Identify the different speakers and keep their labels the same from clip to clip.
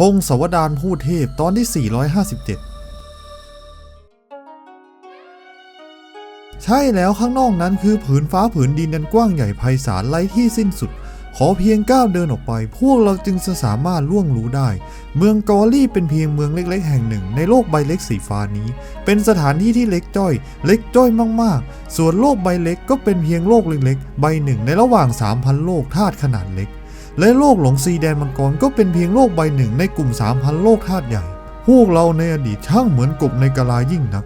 Speaker 1: พงศวดารผู้เทพตอนที่ 457 ใช่แล้วข้างนอกนั้นคือผืนฟ้าผืนดินนันกว้างใหญ่ไพศาลไร้ที่สิ้นสุด ขอเพียงก้าวเดินออกไป พวกเราจึงจะสามารถล่วงรู้ได้ เมืองกอรี่เป็นเพียงเมืองเล็ก ๆ แห่งหนึ่ง ในโลกใบเล็กสีฟ้านี้ เป็นสถานที่ที่เล็กจ้อย เล็กจ้อยมากๆ ส่วนโลกใบเล็กก็เป็นเพียงโลกเล็กๆใบหนึ่งในระหว่าง 3,000 โลกธาตุขนาดเล็ก และโลกหลงซีแดนมังกรก็เป็นเพียงโลกใบหนึ่งในกลุ่ม3,000โลกธาตุใหญ่ พวกเราในอดีตช่างเหมือนกบในกะลายิ่งนัก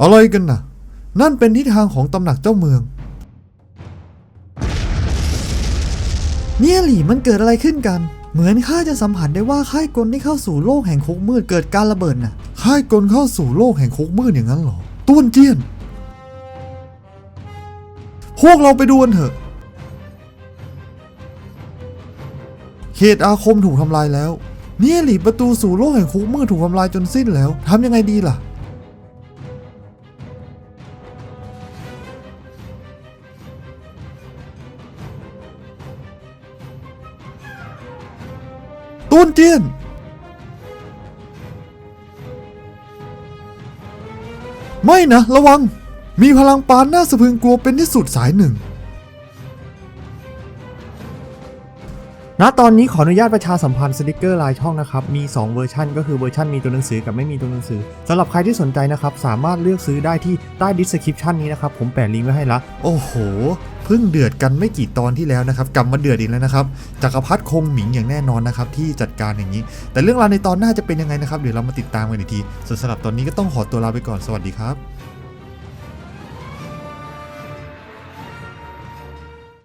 Speaker 1: อะไรกันนะนั่นเป็นทิศทางของตำหนักเจ้าเมือง เนี่ยหลี่มันเกิดอะไรขึ้นกัน เหมือนข้าจะสัมผัสได้ว่าค่ายกลที่เข้าสู่โลกแห่งคุกมืดเกิดการระเบิดน่ะ ค่ายกลเข้าสู่โลกแห่งคุกมืดอย่างนั้นเหรอต้วนเจี้ยน พวกเราไปดูกันเถอะ เขตอาคมถูกทำลายแล้ว เนี่ยหลีประตูสู่โลกแห่งคุกมืดถูกทำลายจนสิ้นแล้วทำยังไงดีล่ะต้นเจียนไม่นะ ระวัง มีพลังปานน่าสะพึงกลัวเป็นที่สุดสายหนึ่ง ณ ตอนนี้ขออนุญาตประชาสัมพันธ์สติกเกอร์ลายช่องนะครับ มี 2 เวอร์ชันก็คือเวอร์ชันมีตัวหนังสือกับไม่มีตัวหนังสือสำหรับใครที่สนใจนะครับ สามารถเลือกซื้อได้ที่ใต้ดิสคริปชันนี้นะครับ ผมแปะลิงก์ไว้ให้ละ โอ้โห เพิ่งเดือดกันไม่กี่ตอนที่แล้วนะครับกลับมาเดือดอีกแล้วนะครับจักรพรรดิคงหมิงอย่างแน่นอนนะครับที่จัดการอย่างนี้ แต่เรื่องราวในตอนหน้าจะเป็นยังไงนะครับเดี๋ยวเรามาติดตามกันอีกทีส่วนสำหรับตอนนี้ก็ต้องขอตัวลาไปก่อนสวัสดีครับ